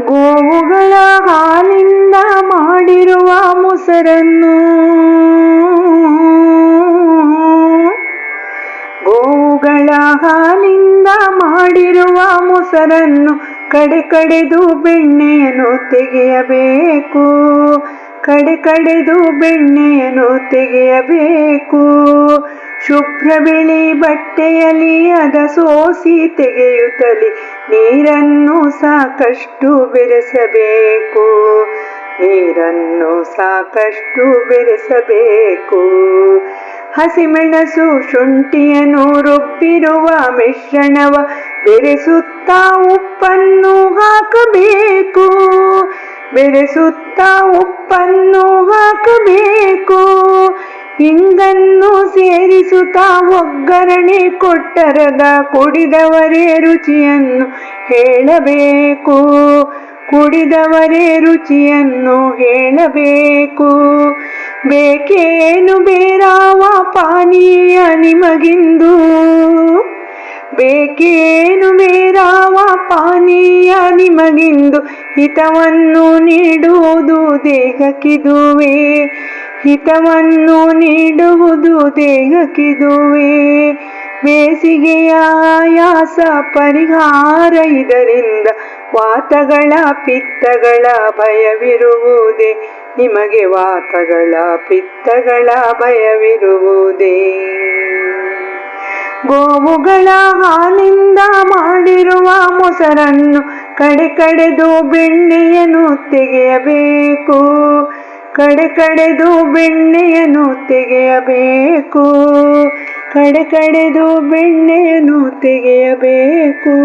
ಗೋವುಗಳ ಹಾಲಿಂದ ಮಾಡಿರುವ ಮೊಸರನ್ನು ಗೋವುಗಳ ಹಾಲಿಂದ ಮಾಡಿರುವ ಮೊಸರನ್ನು ಕಡೆ ಕಡೆದು ಬೆಣ್ಣೆಯನ್ನು ತೆಗೆಯಬೇಕು. ಕಡೆ ಕಡೆದು ಬೆಣ್ಣೆಯನ್ನು ತೆಗೆಯಬೇಕು. ಶುಭ್ರ ಬಿಳಿ ಬಟ್ಟೆಯಲ್ಲಿ ಅದ ಸೋಸಿ ತೆಗೆಯುತ್ತಲಿ ನೀರನ್ನು ಸಾಕಷ್ಟು ಬೆರೆಸಬೇಕು. ನೀರನ್ನು ಸಾಕಷ್ಟು ಬೆರೆಸಬೇಕು. ಹಸಿಮೆಣಸು ಶುಂಠಿಯನ್ನು ರುಬ್ಬಿರುವ ಮಿಶ್ರಣವ ಬೆರೆಸುತ್ತಾ ಉಪ್ಪನ್ನು ಹಾಕಬೇಕು. ಬೆರೆಸುತ್ತಾ ಉಪ್ಪನ್ನು ಹಾಕಬೇಕು. ಹಿಂಗನ್ನು ಸೇರಿಸುತ್ತಾ ಒಗ್ಗರಣೆ ಕೊಟ್ಟರದ ಕುಡಿದವರೇ ರುಚಿಯನ್ನು ಹೇಳಬೇಕು. ಕುಡಿದವರೇ ರುಚಿಯನ್ನು ಹೇಳಬೇಕು. ಬೇಕೇನು ಬೇರಾವ ಪಾನೀಯ ನಿಮಗಿಂದು? ಬೇಕೇನು ಬೇರಾವ ಪಾನೀಯ ನಿಮಗಿಂದು? ಹಿತವನ್ನು ನೀಡುವುದು ದೇಹಕ್ಕಿದುವೆ. ಹಿತವನ್ನು ನೀಡುವುದು ದೇಹಕ್ಕಿದುವೆ. ಬೇಸಿಗೆಯ ಆಯಾಸ ಪರಿಹಾರ ಇದರಿಂದ ವಾತಗಳ ಪಿತ್ತಗಳ ಭಯವಿರುವುದೇ. ನಿಮಗೆ ವಾತಗಳ ಪಿತ್ತಗಳ ಭಯವಿರುವುದೇ. ಗೋವುಗಳ ಹಾಲಿಂದ ಮಾಡಿರುವ ಮೊಸರನ್ನು ಕಡೆ ಕಡೆದು ಬೆಣ್ಣೆಯನ್ನು ತೆಗೆಯಬೇಕು. ಕಡೆ ಕಡೆದು ಬೆಣ್ಣೆಯನ್ನು ತೆಗೆಯಬೇಕು. ಕಡೆ ಕಡೆದು ಬೆಣ್ಣೆಯನ್ನು ತೆಗೆಯಬೇಕು.